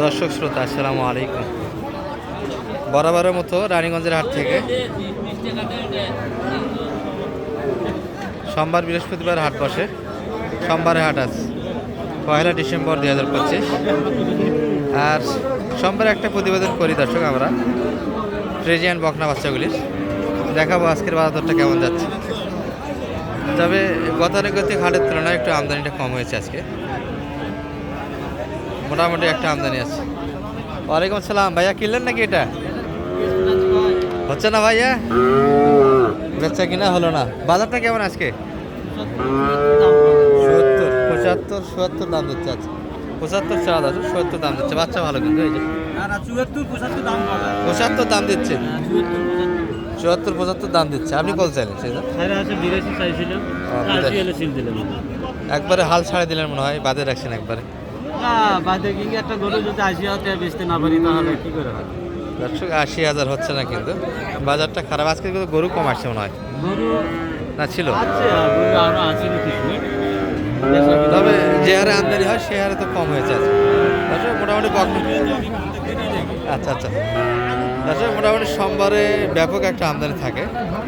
দর্শক শ্রোতা, আসসালামু আলাইকুম। বরাবরের মতো রানীগঞ্জের হাট থেকে সোমবার বৃহস্পতিবার হাট বসে। সোমবারে হাট আছে পয়লা ডিসেম্বর দুই হাজার পঁচিশ। আর সোমবার একটা প্রতিবেদন করি দর্শক আমরা, ফ্রেজিয়ান বকনা বাচ্চাগুলির। দেখাবো আজকের বাজার দরটা কেমন যাচ্ছে। তবে গতানুগতিক হাটের তুলনায় একটু আমদানিটা কম হয়েছে আজকে। মোটামুটি একটা আমদানি আছে। ওয়ালাইকুম আসসালাম ভাইয়া কিনলেন নাকি এটা? হচ্ছে না ভাইয়া? বেচা কিনা হলো না। বাজারটা কেমন আজকে? সত্তর পঁচাত্তর সত্তর দাম দিচ্ছে আচ্ছা পঁচাত্তর চাওয়া দাদু সত্তর দাম দিচ্ছে। বাচ্চা ভালো কিন্তু এই যে। পঁচাত্তর দাম দিচ্ছে। চুয়াত্তর চুয়াত্তর পঁচাত্তর দাম দিচ্ছে। আপনি কল চাইলেন আছে দিলাম একবারে হাল ছাড়ে দিলেন মনে হয় বাদে রাখছেন একবারে। না বাদে একটা গরু যদি আশি হাজার বেচতে না পারি তাহলে কি করে হয়? দর্শক আশি হাজার হচ্ছে না কিন্তু। বাজারটা খারাপ। আজকে কিন্তু গরু কম আসছে মনে হয়। গরু না ছিল। আছে তবে যে হারে আমদানি হয় সে হারে তো কম হয়েছে আজকে। মোটামুটি আচ্ছা আচ্ছা। মোটামুটি সোমবারে ব্যাপক একটা আমদানি থাকে।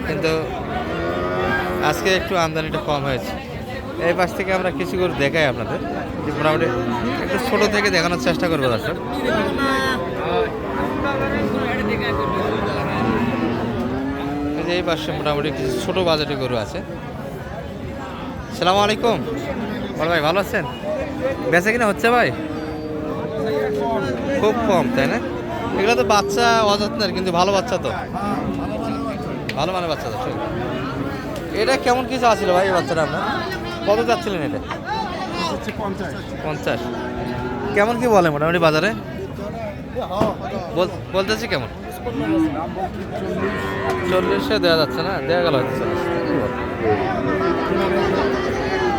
কিন্তু আজকে একটু আমদানিটা কম হয়েছে। এই পাশ থেকে আমরা কিছু করে দেখাই আপনাদের। যে মোটামুটি একটু ছোটো থেকে দেখানোর চেষ্টা করব দর্শক। এই পাশে মোটামুটি কিছু ছোটো বাজেটে গরু আছে। সালামু আলাইকুম বড় ভাই, ভালো আছেন? বেচা কিনা হচ্ছে ভাই? খুব কম, তাই না? এগুলো তো বাচ্চা অযত্নের, কিন্তু ভালো বাচ্চা তো। ভালো মানে বাচ্চা তো এটা কেমন কিছু আছিল ভাই এই বাচ্চাটা আপনার? কত যাচ্ছিলেন এটা? পঞ্চাশ। কেমন কি বলে মোটামুটি বাজারে? বলতেছি কেমন? চল্লিশে দেওয়া যাচ্ছে না? দেওয়া গেল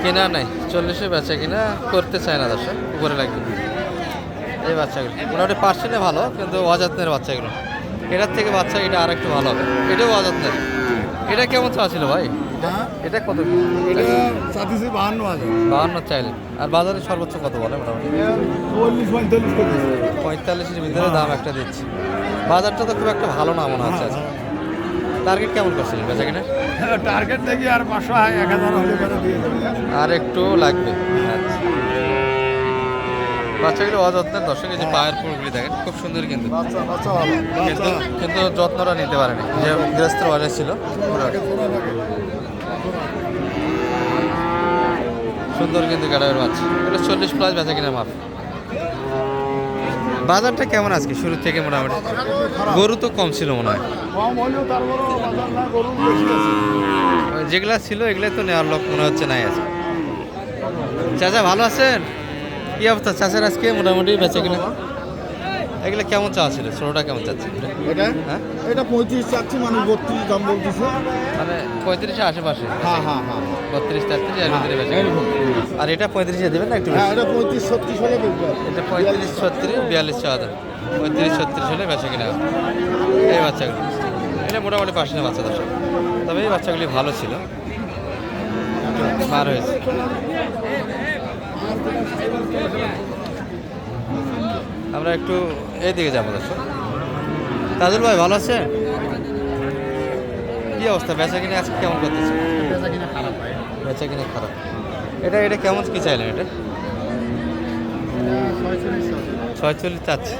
কেনা নাই। চল্লিশে বেচা কিনা করতে চায় না দর্শক, উপরে লাগবে। এই বাচ্চাগুলো, মোটামুটি পার্সেন্টে ভালো, কিন্তু অযত্নের বাচ্চাগুলো। এটার থেকে বাচ্চা, এটা আর একটু ভালো হবে। এটাও অযত্নের। এটা কেমন চাচ্ছিল ভাই? এটা? কত এটা বাহান্ন হাজার। বাহান্ন চাইলে। আর বাজারে সর্বোচ্চ কত বলে মোটামুটি? চল্লিশ পঁয়তাল্লিশ পঁয়তাল্লিশের ভিতরে দাম একটা দিচ্ছে। বাজারটা তো খুব একটা ভালো না মনে হচ্ছে আজকে। টার্গেট কেমন করছিলেন বেচা কিনা টার্গেট থেকে আর পাঁচশো এক হাজার আর একটু লাগবে। আচ্ছা। বাচ্চাগুলো অযত্নের দর্শক যে পায়ের পুরোগুলি দেখেন খুব সুন্দর কিন্তু। বাচ্চা বাচ্চা কিন্তু কিন্তু যত্নটা নিতে পারেনি। যে গৃহস্থ বাজার ছিল। সুন্দর কিন্তু গাড়াবের মাছ। এটা চল্লিশ প্লাস বেচা কিনা মাপ বাজারটা কেমন আজকে? শুরু থেকে মোটামুটি? গরু তো কম ছিল মনে হয়। যেগুলা ছিল এগুলাই তো নেওয়ার লোক মনে হচ্ছে নাই আছে চাচা ভালো আছেন? কি অবস্থা? চাষের আজকে মোটামুটি বেচা কিনা? এগুলো কেমন চা ছিল? ষোলোটা কেমন চাচ্ছে? এটা? হ্যাঁ? এটা পঁয়ত্রিশ চাচ্ছি মানুষ বত্রিশ দাম বলতেছে। মানে পঁয়ত্রিশে আশেপাশে। হ্যাঁ হ্যাঁ হ্যাঁ। বত্রিশ তেত্রিশ এর ভিতরে বেচা আর এটা পঁয়ত্রিশে দেবেন না একটু হ্যাঁ এটা পঁয়ত্রিশ ছত্রিশ হলে এটা পঁয়ত্রিশ ছত্রিশ বিয়াল্লিশ দাম। পঁয়ত্রিশ ছত্রিশ হলে বেচা কিনা এই বাচ্চাগুলো। এটা মোটামুটি পার্সেন্ট বাচ্চা দশ। তবে এই বাচ্চাগুলি ভালো ছিল। বার হয়েছে। আমরা একটু এইদিকে যাব দর্শক। তাজুল ভাই ভালো আছে কি অবস্থা? বেচা কিনে আজকে কেমন করতেছে? বেচা কিনে খারাপ এটা এটা কেমন কি চাইলেন এটা? ছয়চল্লিশ চাচ্ছে।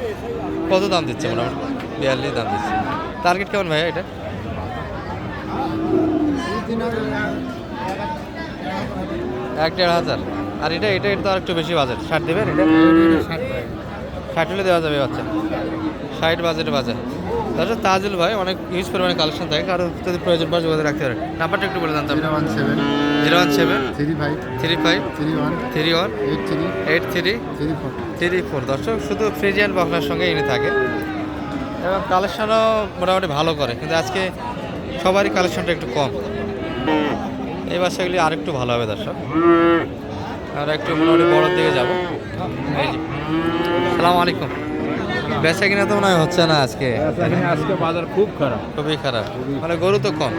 কত দাম দিচ্ছে মোটামুটি? বিয়াল্লিশ দাম দিচ্ছে। টার্গেট কেমন ভাই এটা? এক দেড় হাজার। আর এটা এটা এটা তো আর একটু বেশি বাজেট। ষাট দেবেন এটা? ষাট হলে দেওয়া যাবে বাচ্চা। ষাট বাজেট বাজার তাছাড়া তাজুল ভাই অনেক ইউজ পরিমাণে কালেকশন থাকে কারও যদি প্রয়োজন পড়ে যোগাযোগ রাখতে পারে। নাম্বারটা একটু বলে দেন তো zero one seven. Zero one seven? Three five. Three five? Three one. Three one? Eight three. Eight three? Three four. Three four. দর্শক শুধু ফ্রিজিয়ান বকনার সঙ্গে ইনি থাকে। এবং কালেকশনও মোটামুটি ভালো করে কিন্তু আজকে সবারই কালেকশনটা একটু কম। এই বাচ্চাগুলি আর একটু ভালো হবে দর্শক। আমরা একটু মোটামুটি বড়োর দিকে যাব। সালাম আলাইকুম। বেচা কিনা তো মনে হয় হচ্ছে না আজকে? আজকে বাজার খুব খারাপ। খুবই খারাপ। মানে গরু তো কম।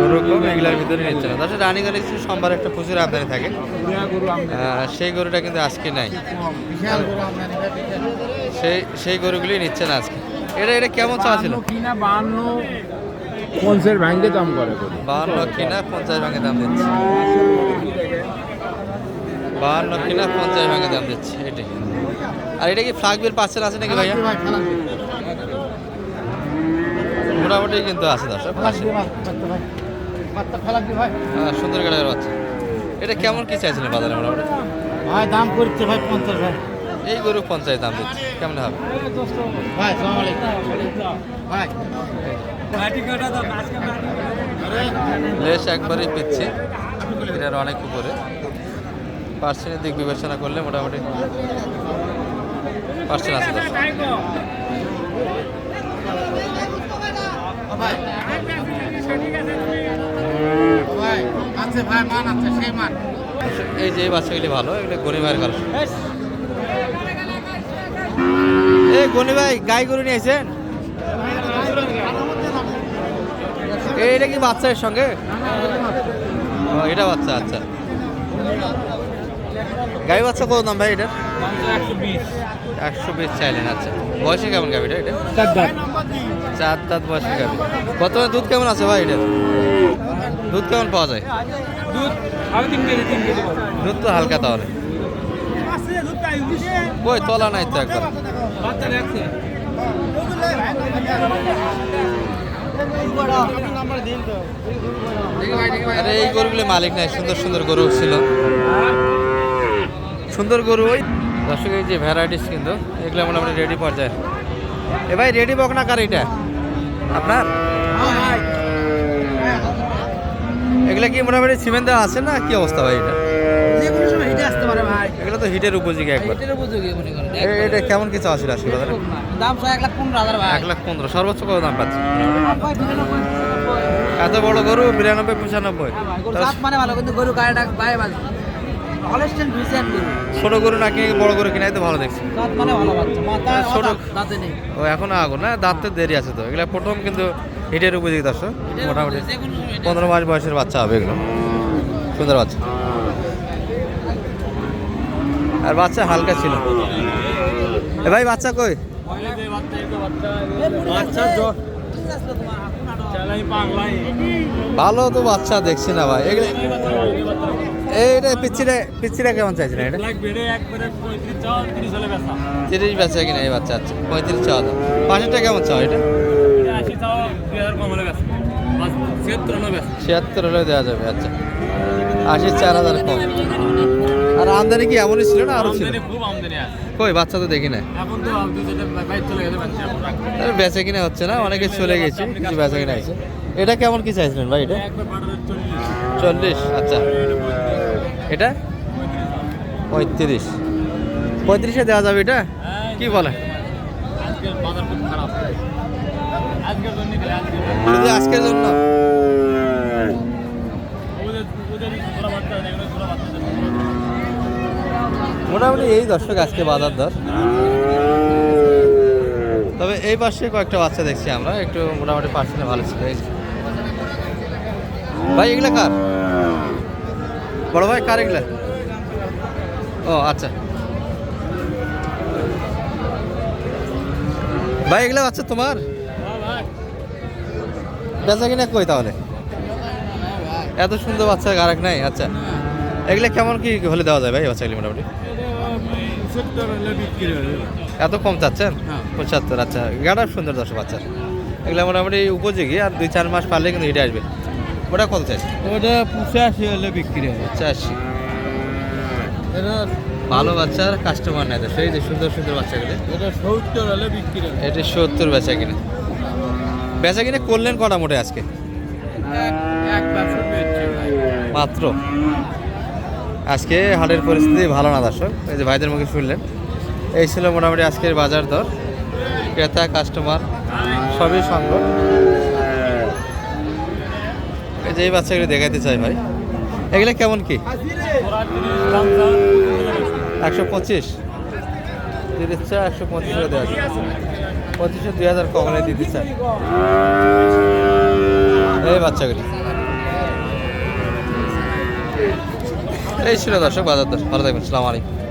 গরু কম এগুলার ভিতরে নিচ্ছে না। তাছাড়া সোমবার একটা প্রচুর আমদানি থাকে। সেই গরুটা কিন্তু আজকে নাই। সেই সেই গরুগুলি নিচ্ছে না আজকে। এটা এটা কেমন চা ছিল? কিনা বান্ন পঞ্চাশ ভাঙ্গে দাম করে করে বাহান্ন কিনা পঞ্চাশ ভাঙে দাম দিচ্ছে। বাহান্ন কিনা পঞ্চাশ ভাঙে দাম দিচ্ছে এটাই। আর এটা কি ফ্লাগ বিল পার্সেল আছে নাকি ভাইয়া? মোটামুটি কিন্তু আছে দর্শক। আছে হ্যাঁ, সুন্দর কালার বাচ্চা এটা কেমন কি চাইছিলেন বাজারে মোটামুটি? ভাই দাম করছে ভাই পঞ্চাশ ভাই। এই গরু পঞ্চায়েত দাম দিচ্ছে। কেমন হবে? ভাই ভাই। লেশ একবারই পিচ্ছে। এটার অনেক উপরে। পার্সেন্টের দিক বিবেচনা করলে মোটামুটি পার্সেন্ট আছে এই যে বাচ্চাগুলি ভালো, এগুলো গরিবের কাল এই গনি ভাই, গাই গরু নিয়ে এসেছেন এইটা কি বাচ্চার সঙ্গে? এটা বাচ্চা আচ্ছা। গাই বাচ্চা কত দাম ভাই এটা? একশো বিশ। চাইলেন আচ্ছা। বয়সে কেমন গাবিটা এটা? চার দাঁত। বয়সে গাবি বর্তমানে দুধ কেমন আছে ভাই এটা? দুধ কেমন পাওয়া যায়? দুধ তো হালকা তাহলে। কই তলা নাই তো একবার। আরে এই গরুগুলো মালিক নাই সুন্দর সুন্দর গরু ছিল। সুন্দর গরু ওই। দর্শক এই যে ভ্যারাইটিস কিন্তু এগুলো মোটামুটি রেডি পর্যায়ে। এ ভাই রেডি বক না কার এটা? আপনার? এগুলো কি মোটামুটি সিমেন্ট দেওয়া আছে না কি অবস্থা ভাই এটা? যে হিটে আসতে পারে ভাই। এগুলো তো হিটের উপযোগী একবার। মনে এটা কেমন কিছু আছে আজকে বাজারে? দাম এক লাখ পনেরো হাজার এক লাখ পনেরো। সর্বোচ্চ কত দাম পাচ্ছে। এত বড় গরু বিরানব্বই পঁচানব্বই। হ্যাঁ মানে ভালো কিন্তু গরু গায়ে ভালো। হলস্টেন ফ্রিজিয়ান গরু ছোট গরু নাকি বড় গরু কিনাই তো ভালো দেখছি। মানে ভালো বাচ্চা। মাথা ছোট- ছোট দাঁতে নেই। ও এখনও আগুন না? দাঁতে দেরি আছে তো। এগুলো প্রথম কিন্তু হিটের উপযোগী দর্শক মোটামুটি পনেরো মাস বয়সের বাচ্চা হবে এগুলো। সুন্দর বাচ্চা। আর বাচ্চা হালকা ছিল। এ ভাই বাচ্চা কই? ভালো তো বাচ্চা দেখছি না ভাই। এগুলো এইটা পিচ্ছিটা পিচ্ছিটা কেমন চাইছেন এটা? তিরিশ বেচা। কিনা এই বাচ্চা আচ্ছা পঁয়ত্রিশ চাওয়া দাম পাশেরটা কেমন চাও এটা? ছিয়াত্তর হলে দেওয়া যাবে আচ্ছা। আশি চার হাজার কম। আর আমদানি কি এমনই ছিল না আরও ছিল? কই বাচ্চা তো দেখি না। বেচা কিনা হচ্ছে না অনেকে চলে গেছে কিছু বেচা কিনা আছে এটা কেমন কি চাইছিলেন ভাই এটা? চল্লিশ আচ্ছা। এটা? পঁয়ত্রিশ। পঁয়ত্রিশে দেওয়া যাবে এটা? কি বলে? আজকের বাজার খুব খারাপ। আজকের জন্য মোটামুটি এই দর্শক আজকে বাজার দর। তবে এই পাশে কয়েকটা বাচ্চা দেখছি আমরা একটু মোটামুটি পার্সেন্টে ভালো ছিল ভাই এগুলো কার? বড় ভাই, কার এগুলা? ও আচ্ছা। ভাই, এগুলা বাচ্চা তোমার? বেচা কিনা কই তাহলে? এত সুন্দর বাচ্চা আরেক নাই? আচ্ছা। এগুলো কেমন কি হলে দেওয়া যায় ভাই বাচ্চাগুলি মোটামুটি? এত কম চাচ্ছেন। পঁচাত্তর আচ্ছা। গাড়া সুন্দর দশ বাচ্চা। এগুলো মোটামুটি উপযোগী, আর দুই চার মাস পারলে কিন্তু হিটে আসবে। ওটা কত চাইছে ওটা পঁচাশি হলে বিক্রি হবে চারশি ভালো বাচ্চার কাস্টমার নেই সেই যে সুন্দর সুন্দর বাচ্চাগুলো। এটা সত্তর হলে বিক্রি হবে এটা সত্তর বেচা কিনে। বেচা কিনে করলেন কটা মোটে আজকে? মাত্র? আজকে হাটের পরিস্থিতি ভালো না দর্শক। এই যে ভাইদের মুখে শুনলেন। এই ছিল মোটামুটি আজকের বাজার দর। ক্রেতা কাস্টমার সবই সঙ্গ। যে বাচ্চাগুলো দেখাতে চাই ভাই, এগুলো কেমন কি? একশো পঁচিশ। তিরিশ চা একশো পঁচিশ দেওয়া যায় পঁচিশশো দুই হাজার কখনই দিতে চাই এই বাচ্চাগুলি। এই ছিল দর্শক, বাজার দর্শক, ভালো থাকবেন সালামালাইকুম